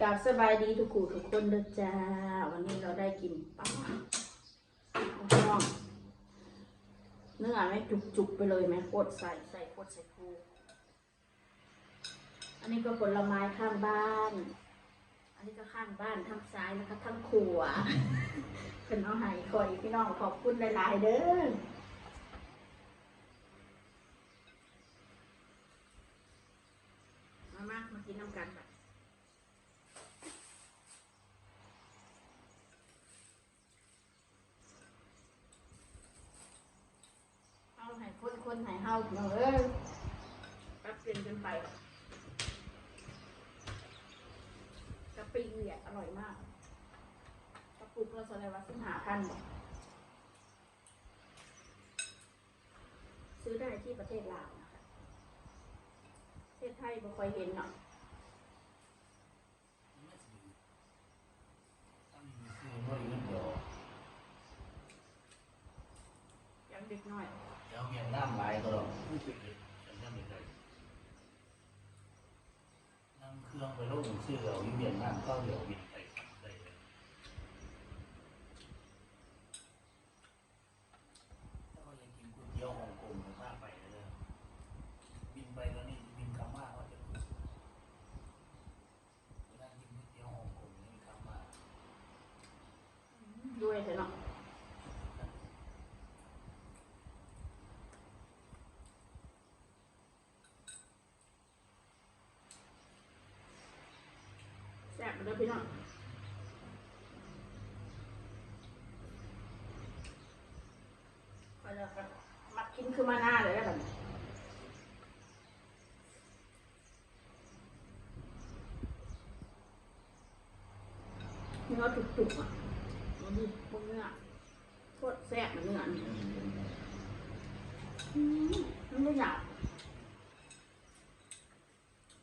กราบสบายดีทุกคู่ทุกคนเด้อจ้า วันนี้เราได้กินปลาน้องเนื้อไหมจุกๆไปเลยไหมโคตรใส่ใส่โคตรใส่คูอันนี้ก็ผลไม้ข้างบ้าน อันนี้ก็ข้างบ้านทางซ้ายนะคะทางขวาเป็นเอาหายคอยพี่น้องขอบคุณหลายๆเด้อมามามากินน้ำกันแบบเอาให้ คนคนให้เฮาเนาะเอ้ยแป๊บเปลี่ยนกันไปกะปิเนี่ยอร่อยมากกระปุกระสลายวัดสิงหาพันซื้อได้ที่ประเทศลาวนะคะประเทศไทยไม่ค่อยเห็นเนาะยังเด็กน้อย เดี๋ยวเวียนน้ำลายก็หรอกไม่ปิดเลยฉันจะไม่ได้นั่งเครื่อง ไปลงชื่อเอาเวียนน้ำก็เดี๋ยวเวียนไปได้เลยถ้าเรายังกินก๋วยเตี๋ยวฮ่องกงมากไปเลยบินไปแล้วนี่บินคำมากว่าจะรู้สึกนั่งกินก๋วยเตี๋ยวฮ่องกงนี่คำมาก ด้วยเถอะเนาะ แซ่บเลยพี่น้องมักกินคือมาหน้าเลยแบบนี้เนื้อจุกๆอะมันดีพวกเนื้อโคตรแซ่บเหมือนเนื้อนี่อืมมันไม่หยาบ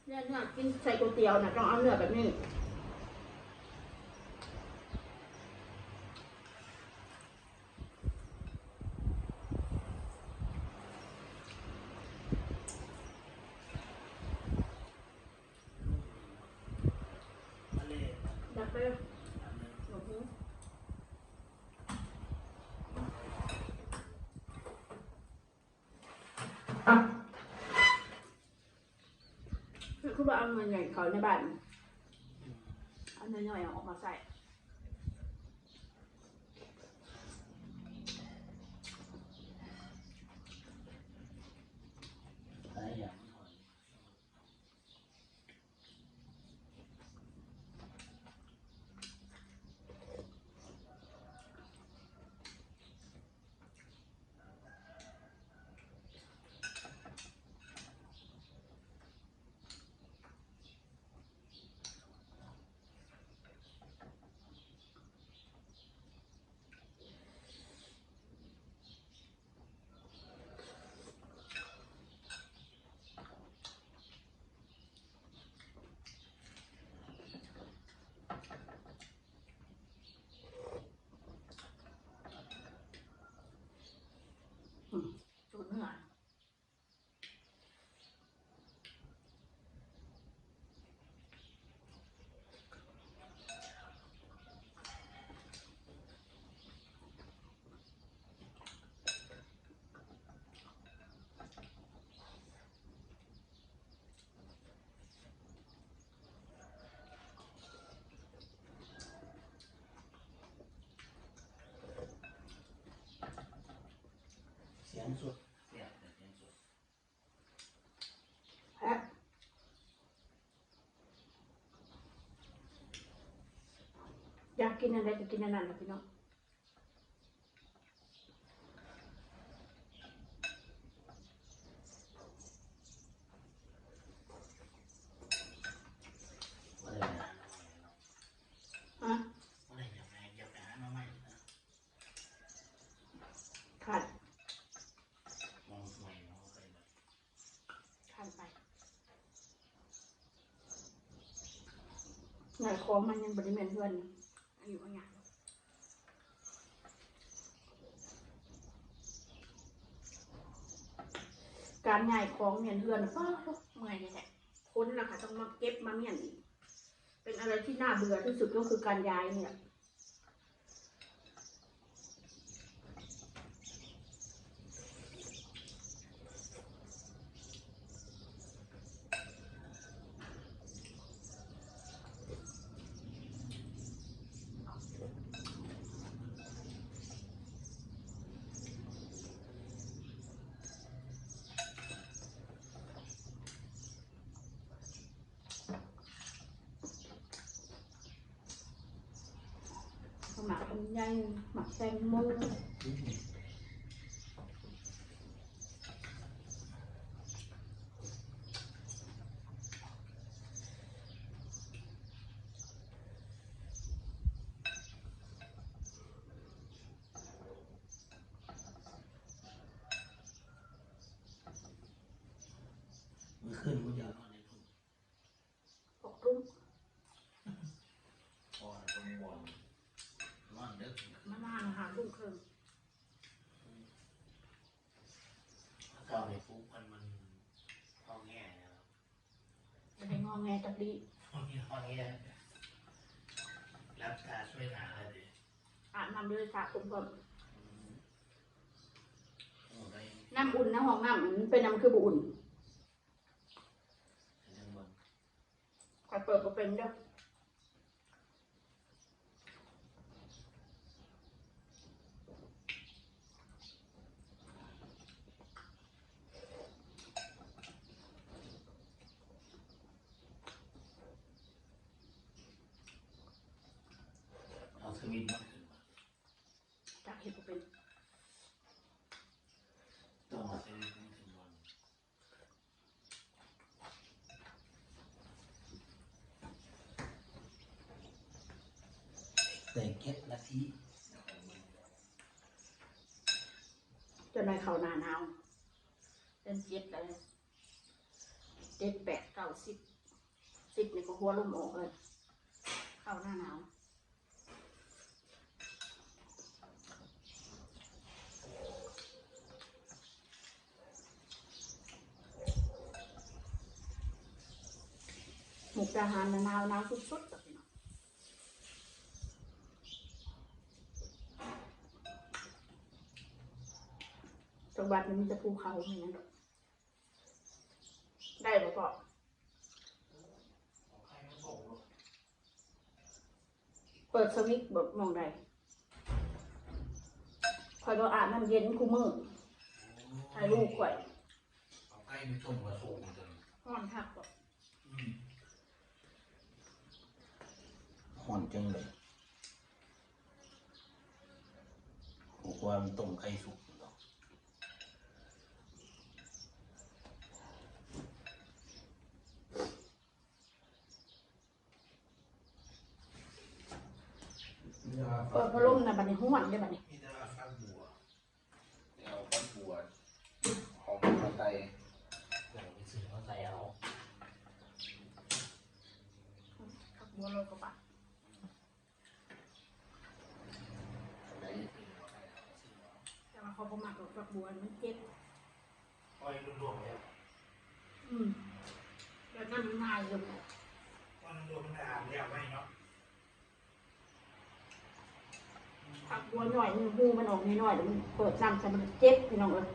เนี่ยเนื้อกินใส่ก๋วยเตี๋ยวนะต้องเอาเนื้อแบบนี้ มาเลย ดับไปเลยโอ้โหคือว่าเอาเงินใหญ่เขาในบ้านเอาเงินย่อยออกมาใส่ ยงสดเสียงเสียงสดแอะอยากกินอะไรก็กินอันนั้นนะพี่น้อง อะไรนะ ฮะ อะไรอย่าแรงอย่าแรงมาไม่นะ ขาด มองสวยเนาะใครแบบ ขาดไป หน่อยของมันยังบริเวณเพื่อนอยู่อายุอย่างการง่ายของเมียนเพื่อนก็เมื่อยนี่แหละคนนะค่ะต้องมาเก็บมาเมียนอีกเป็นอะไรที่น่าเบื่อที่สุดก็คือการย้ายเนี่ย หมักลำไยหมักแตงโมเมื่อคืนกูอยากนอนในทุ่งหกรุ่มพอตรงบน นอนเด็กมานานหาลูกเครื่องถ้าเอาไปปุ๊บมันมันห้องแง่นะครับจะได้งอแงจับดีห้องนี้ห้อแง่รับตาช่วยหาเลยดิอาบน้ำด้วยสระผมก่อนโอ้ได้น้ำอุ่นนะห้องน้ำมันเป็นน้ำคือบุอุ่นยังบนคอยเปิดก็เป็นเด้อเอาสวิตช์มาขึ้นมา จากเห็ดก็เป็น ต้องเอาสวิตช์มาขึ้นบน แต่เก็บนาทีจนในเขาหนาหนาวเดือนเจ็ดเลยเจ็ดแปดเก้าสิบสิบนี่ก็หัวลุ่มออกเลย เข้าหน้าหนาวหมุกดาหารน่ะหนาวหนาวสุดๆ แบบนี้เนาะจังหวัดมันมีแต่ภูเขาอย่างนั้นหรอกได้บ่ก็ใครมาส่งลูกเปิดสวิตช์แบบมองใดคอยก็อาบน้ำเย็นคู่มือถ่ายรูปข่อยเอาใกล้ไปส่งมาส่งจนห้อนทักบอกห่อนจังเลยความต้มไข่สุก เนาะเปิดพัดลมนะบัดนี้ห้อนได้บัดนี้มีแต่ว่าฟักบัวเอาข้าวบัวหอมมาใส่เดี๋ยวไปซื้อมาใส่เอาขับบัวโลกระบะอะไรซื้อมาใส่เอาซื้อเอาแต่ว่าเขาประมาทกับฝักบัวมันเจ็บอ้อยรวมๆแล้วอืมแล้วนั่นง่ายเลยวันรวมมันอาบแล้วไหมเนาะ ฝักบัวหน่อยนึงหูมันออกน้อยแล้วมันเปิดน้ำใส่มันเจ็บพี่น้องเอ้ย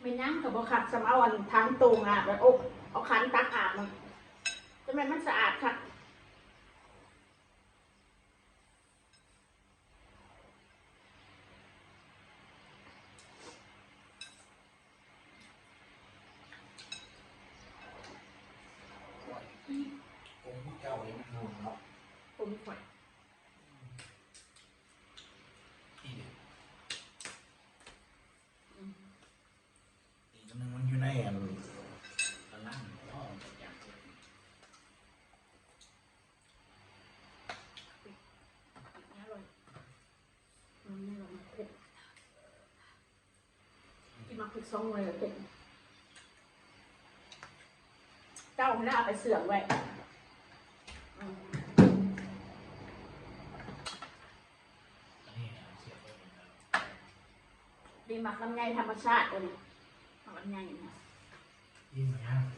ไม่นั่งกับบ่ขัดสำเอาอันทั้งตรงอะแบบอกเอาคันตักอาบมันทำไมมันสะอาดค่ะ ผมผู้เจ้าเองมันรวมเนาะ ผ มข่อยที่เด็กอีกอันหนึงมันอยู่ในอันอันนั้นท่อมันอย่างอร่อยมันไม่ลงเผ็ดกินมาคือซองเลยเผ็ดเจ้าไม่ได้เอาไปเสื่อมไว้อืม อันนี้เสียบไปเหมือนกันีหมักลำไยธรรมชาติตัวนี้หมักลำไยนะ ยิ่งเหมือนกัน